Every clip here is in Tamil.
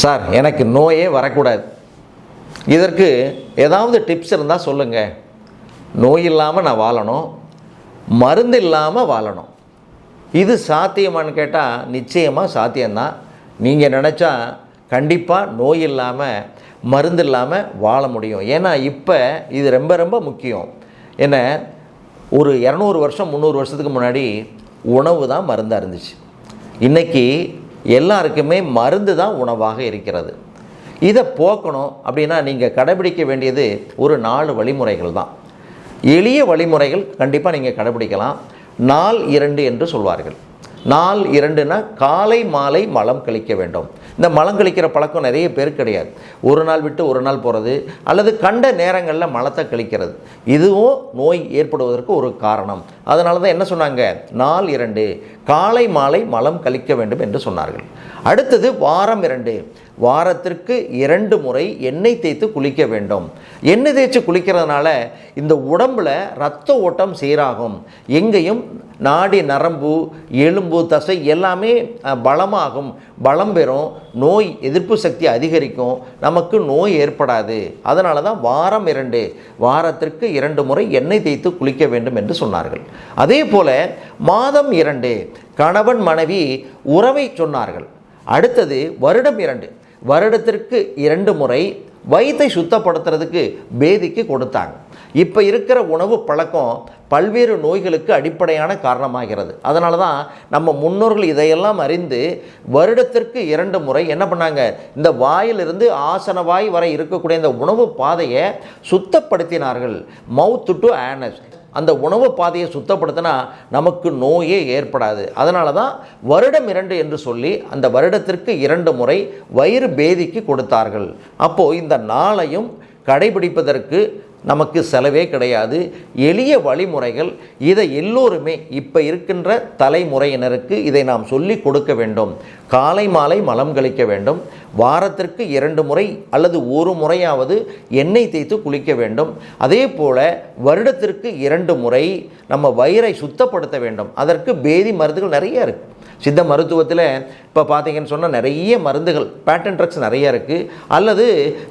சார் எனக்கு நோயே வரக்கூடாது. இதற்கு ஏதாவது டிப்ஸ் இருந்தால் சொல்லுங்கள் நோய் இல்லாமல் நான் வாழணும். மருந்து இல்லாமல் வாழணும். இது சாத்தியமான்னு கேட்டால் நிச்சயமாக சாத்தியம்தான். நீங்கள் நினச்சா கண்டிப்பாக நோய் இல்லாமல் மருந்து இல்லாமல் வாழ முடியும். ஏன்னா இப்போ இது ரொம்ப ரொம்ப முக்கியம். என்ன ஒரு இரநூறு வருஷம் முந்நூறு வருஷத்துக்கு முன்னாடி உணவு தான் மருந்தாக இருந்துச்சு. இன்றைக்கி எல்லாருக்குமே மருந்து தான் உணவாக இருக்கிறது. இதை போக்கணும் அப்படின்னா நீங்கள் கடைபிடிக்க வேண்டியது ஒரு நாலு வழிமுறைகள் தான். எளிய வழிமுறைகள் கண்டிப்பாக நீங்கள் கடைபிடிக்கலாம். நாள் இரண்டு என்று சொல்வார்கள். நாள் இரண்டுனா காலை மாலை மலம் கழிக்க வேண்டும். இந்த மலம் கழிக்கிற பழக்கம் நிறைய பேர் கிடையாது. ஒரு நாள் விட்டு ஒரு நாள் போகிறது அல்லது கண்ட நேரங்களில் மலத்தை கழிக்கிறது. இதுவும் நோய் ஏற்படுவதற்கு ஒரு காரணம். அதனால தான் என்ன சொன்னாங்க? நாள் இரண்டு காலை மாலை மலம் கழிக்க வேண்டும் என்று சொன்னார்கள். அடுத்தது வாரம் இரண்டு வாரத்திற்கு இரண்டு முறை எண்ணெய் தேய்த்து குளிக்க வேண்டும். எண்ணெய் தேய்ச்சி குளிக்கிறதுனால இந்த உடம்பில் ரத்த ஓட்டம் சீராகும். எங்கேயும் நாடி நரம்பு எலும்பு தசை எல்லாமே பலமாகும். பலம் பெறும். நோய் எதிர்ப்பு சக்தி அதிகரிக்கும். நமக்கு நோய் ஏற்படாது. அதனால தான் வாரம் இரண்டு வாரத்திற்கு இரண்டு முறை எண்ணெய் தேய்த்து குளிக்க வேண்டும் என்று சொன்னார்கள். அதே போல் மாதம் இரண்டு கணவன் மனைவி உறவை சொன்னார்கள். அடுத்தது வருடம் இரண்டு. வருடத்திற்கு இரண்டு முறை வயிற்றை சுத்தப்படுத்துறதுக்கு பேதிக்கு கொடுத்தாங்க. இப்போ இருக்கிற உணவு பழக்கம் பல்வேறு நோய்களுக்கு அடிப்படையான காரணமாகிறது. அதனால தான் நம்ம முன்னோர்கள் இதையெல்லாம் அறிந்து வருடத்திற்கு இரண்டு முறை என்ன பண்ணாங்க? இந்த வாயிலிருந்து ஆசன வாய் வரை இருக்கக்கூடிய இந்த உணவு பாதையை சுத்தப்படுத்தினார்கள். மவுத் டு ஆனஸ் அந்த உணவு பாதையை சுத்தப்படுத்தினா நமக்கு நோயே ஏற்படாது. அதனால தான் வருடம் இரண்டு என்று சொல்லி அந்த வருடத்திற்கு இரண்டு முறை வயிறு பேதிக்கு கொடுத்தார்கள். அப்போது இந்த நாளையும் கடைபிடிப்பதற்கு நமக்கு செலவே கிடையாது. எளிய வழிமுறைகள் இதை எல்லோருமே இப்போ இருக்கின்ற தலைமுறையினருக்கு இதை நாம் சொல்லி கொடுக்க வேண்டும். காலை மாலை மலம் கழிக்க வேண்டும். வாரத்திற்கு இரண்டு முறை அல்லது ஒரு முறையாவது எண்ணெய் தேய்த்து குளிக்க வேண்டும். அதே போல் வருடத்திற்கு இரண்டு முறை நம்ம வயிறை சுத்தப்படுத்த வேண்டும். அதற்கு பேதி மருந்துகள் நிறைய இருக்குது சித்த மருத்துவத்தில் இப்போ பார்த்தீங்கன்னு சொன்னால் நிறைய மருந்துகள் பேட்டன் ட்ரக்ஸ் நிறைய இருக்குது அல்லது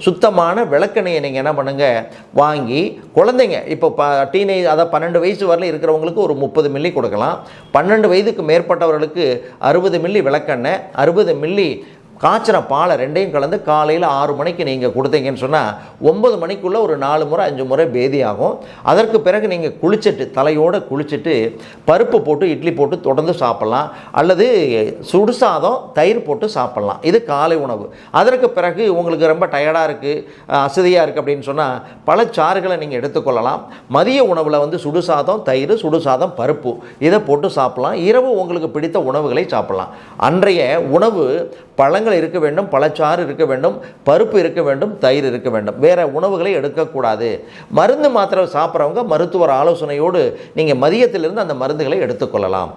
சுத்தமான விளக்கெண்ணையை நீங்கள் என்ன பண்ணுங்கள் வாங்கி குழந்தைங்க இப்போ ப டீனேஜ் அதாவது பன்னெண்டு வயசு வரல இருக்கிறவங்களுக்கு ஒரு முப்பது மில்லி கொடுக்கலாம். பன்னெண்டு வயதுக்கு மேற்பட்டவர்களுக்கு அறுபது மில்லி விளக்கெண்ணெய் அறுபது மில்லி காய்ச்சின பாலை ரெண்டையும் கலந்து காலையில் ஆறு மணிக்கு நீங்கள் கொடுத்தீங்கன்னு சொன்னால் ஒம்பது மணிக்குள்ளே ஒரு நாலு முறை அஞ்சு முறை பேதி ஆகும் அதற்கு பிறகு நீங்கள் குளிச்சுட்டு தலையோடு குளிச்சுட்டு பருப்பு போட்டு இட்லி போட்டு தொடர்ந்து சாப்பிட்லாம். அல்லது சுடு சாதம் தயிர் போட்டு சாப்பிட்லாம். இது காலை உணவு. அதற்கு பிறகு உங்களுக்கு ரொம்ப டயர்டாக இருக்குது அசதியாக இருக்குது அப்படின்னு சொன்னால் பல சாறுகளை நீங்கள் எடுத்துக்கொள்ளலாம். மதிய உணவில் வந்து சுடு சாதம் தயிர் சுடு சாதம் பருப்பு இதை போட்டு சாப்பிட்லாம். இரவு உங்களுக்கு பிடித்த உணவுகளை சாப்பிட்லாம். அன்றைய உணவு பழங்கள் இருக்க வேண்டும் பழச்சாறு இருக்க வேண்டும் பருப்பு இருக்க வேண்டும் தயிர் இருக்க வேண்டும். வேறு உணவுகளை எடுக்கக்கூடாது. மருந்து மாத்திரை சாப்பிட்றவங்க மருத்துவர் ஆலோசனையோடு நீங்கள் மதியத்திலிருந்து அந்த மருந்துகளை எடுத்துக்கொள்ளலாம்.